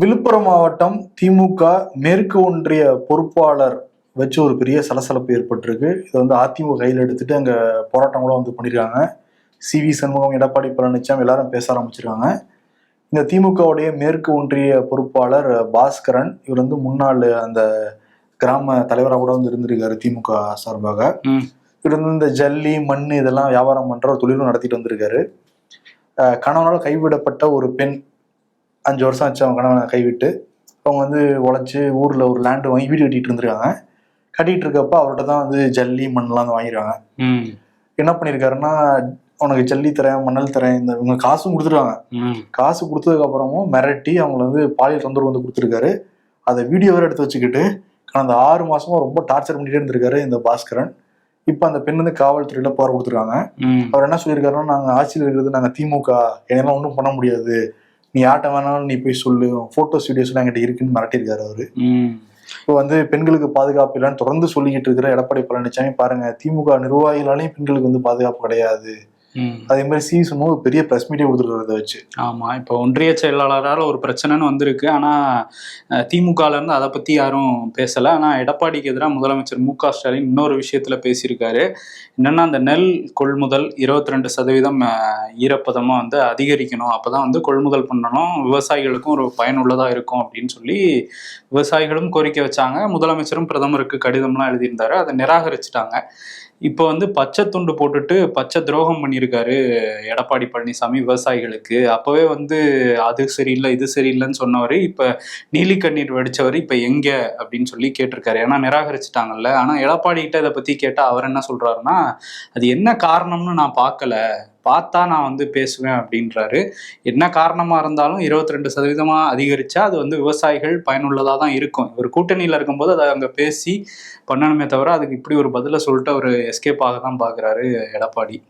விழுப்புரம் மாவட்டம் திமுக மேற்கு ஒன்றிய பொறுப்பாளர் வச்சு ஒரு பெரிய சலசலப்பு ஏற்பட்டிருக்கு. இதை வந்து அதிமுக கையில் எடுத்துட்டு அங்க போராட்டம் கூட வந்து பண்ணியிருக்காங்க சி வி சண்முகம் எடப்பாடி பழனிசாமி எல்லாரும் பேச ஆரம்பிச்சிருக்காங்க. இந்த திமுகவுடைய மேற்கு ஒன்றிய பொறுப்பாளர் பாஸ்கரன் இவர் வந்து முன்னாள் அந்த கிராம தலைவராக கூட வந்து இருந்திருக்காரு திமுக சார்பாக. இவர் வந்து இந்த ஜல்லி மண் இதெல்லாம் வியாபாரம் பண்ற ஒரு தொழிலும் நடத்திட்டு வந்திருக்காரு. கணவனால் கைவிடப்பட்ட ஒரு பெண் அஞ்சு வருஷம் ஆச்சு அவங்க கணவனை கைவிட்டு. அவங்க வந்து உழைச்சி ஊர்ல ஒரு லேண்டு வாங்கி வீடு கட்டிட்டு இருந்திருக்காங்க. கட்டிட்டு இருக்கப்ப அவர்கிட்ட தான் வந்து ஜல்லி மண்ணெல்லாம் வந்து வாங்கிருக்காங்க. ம். என்ன பண்ணியிருக்காருன்னா உனக்கு ஜல்லி தரேன் மணல் தரேன் இந்த இவங்க காசும் கொடுத்துருக்காங்க. ம். காசு கொடுத்ததுக்கு அப்புறமும் மிரட்டி அவங்கள வந்து பாலியல் தொந்தரவு வந்து கொடுத்துருக்காரு. அதை வீடியோ வேற எடுத்து வச்சுக்கிட்டு கடந்த ஆறு மாசமா ரொம்ப டார்ச்சர் பண்ணிட்டே இருந்திருக்காரு இந்த பாஸ்கரன். இப்போ அந்த பெண் வந்து காவல்துறையில புகார் கொடுத்துருக்காங்க. அவர் என்ன சொல்லியிருக்காருன்னா நாங்கள் ஆட்சியில் இருக்கிறது நாங்கள் திமுக. என்னெல்லாம் ஒன்றும் பண்ண முடியாது. நீ யார்ட்ட வேணாலும் நீ போய் சொல்லு ஃபோட்டோஸ் வீடியோஸ்லாம் என்கிட்ட இருக்குன்னு மிரட்டியிருக்காரு அவரு. இப்போ வந்து பெண்களுக்கு பாதுகாப்பு இல்லைன்னு தொடர்ந்து சொல்லிக்கிட்டு இருக்கிற எடப்பாடி பழனிசாமி பாருங்க திமுக நிர்வாகிகளாலையும் பெண்களுக்கு வந்து பாதுகாப்பு கிடையாது. அதே மாதிரி சி சொன்னும் ஒரு பெரிய பிரஸ் மீட்டே கொடுத்துருக்கிறத வச்சு. ஆமா இப்போ ஒன்றிய செயலாளரால் ஒரு பிரச்சனைன்னு வந்திருக்கு. ஆனா அஹ், திமுகல இருந்து அதை பத்தி யாரும் பேசல. ஆனா எடப்பாடிக்கு எதிராக முதலமைச்சர் மு க ஸ்டாலின் இன்னொரு விஷயத்துல பேசியிருக்காரு. என்னன்னா அந்த நெல் கொள்முதல் இருபத்தி ரெண்டு சதவீதம் அஹ், ஈரப்பதமா வந்து அதிகரிக்கணும். அப்பதான் வந்து கொள்முதல் பண்ணணும். விவசாயிகளுக்கும் ஒரு பயனுள்ளதா இருக்கும் அப்படின்னு சொல்லி விவசாயிகளும் கோரிக்கை வச்சாங்க. முதலமைச்சரும் பிரதமருக்கு கடிதம்லாம் எழுதியிருந்தாரு. அதை நிராகரிச்சுட்டாங்க. இப்போ வந்து பச்சை துண்டு போட்டுட்டு பச்சை துரோகம் பண்ணியிருக்காரு எடப்பாடி பழனிசாமி விவசாயிகளுக்கு. அப்போவே வந்து அது சரியில்லை இது சரியில்லைன்னு சொன்னவர் இப்போ நீலி கண்ணீர் வடிச்சவர் இப்போ எங்கே அப்படின்னு சொல்லி கேட்டிருக்காரு. ஏன்னா நிராகரிச்சிட்டாங்கல்ல. ஆனால் எடப்பாடி கிட்ட இதை பற்றி கேட்டால் அவர் என்ன சொல்கிறாருன்னா அது என்ன காரணம்னு நான் பார்க்கல. பார்த்தா நான் வந்து பேசுவேன் அப்படின்றாரு. என்ன காரணமாக இருந்தாலும் இருபத்தி ரெண்டு சதவீதமாக அதிகரித்தா அது வந்து விவசாயிகள் பயனுள்ளதாக தான் இருக்கும். இவர் கூட்டணியில் இருக்கும்போது அதை அங்கே பேசி பண்ணணுமே தவிர அதுக்கு இப்படி ஒரு பதிலை சொல்லிட்டு அவர் எஸ்கேப் ஆக தான் பார்க்குறாரு எடப்பாடி.